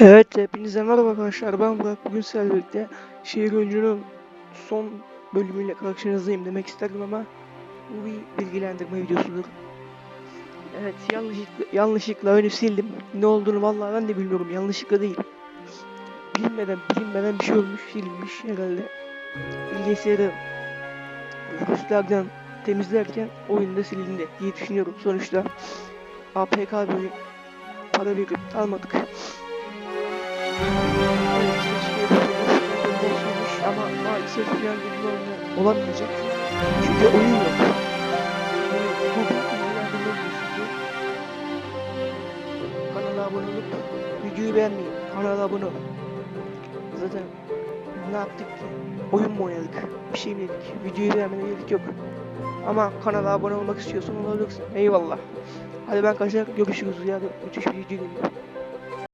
Evet, hepinize merhaba arkadaşlar. Ben Burak. Bugün sizlerle birlikte Şehir Oyuncu'nun son bölümüyle karşınızdayım demek isterdim ama bu bir bilgilendirme videosudur. Evet, yanlışlıkla, yanlışlıkla oyunu sildim. Ne olduğunu vallahi ben de bilmiyorum. Yanlışlıkla değil. Bilinmeden, bilinmeden bir şey olmuş, silinmiş herhalde. Bilgisayarı virüslerden temizlerken oyunda silindi diye düşünüyorum. Sonuçta APK bir. Para verip almadık. Olsaymış ama maalesef an gibi olamayacak. Çünkü oyun yok. Kanala abone olup videoyu beğenmeyin. Kanala abone olun. Zaten ne yaptık ki? Oyun mu oynadık? Bir şey mi dedik? Videoyu beğenmene gerek yok. Ama kanala abone olmak istiyorsan olabilirsin. Eyvallah. Hadi ben kaçar görüşürüz ya da müthiş bir video geliyor.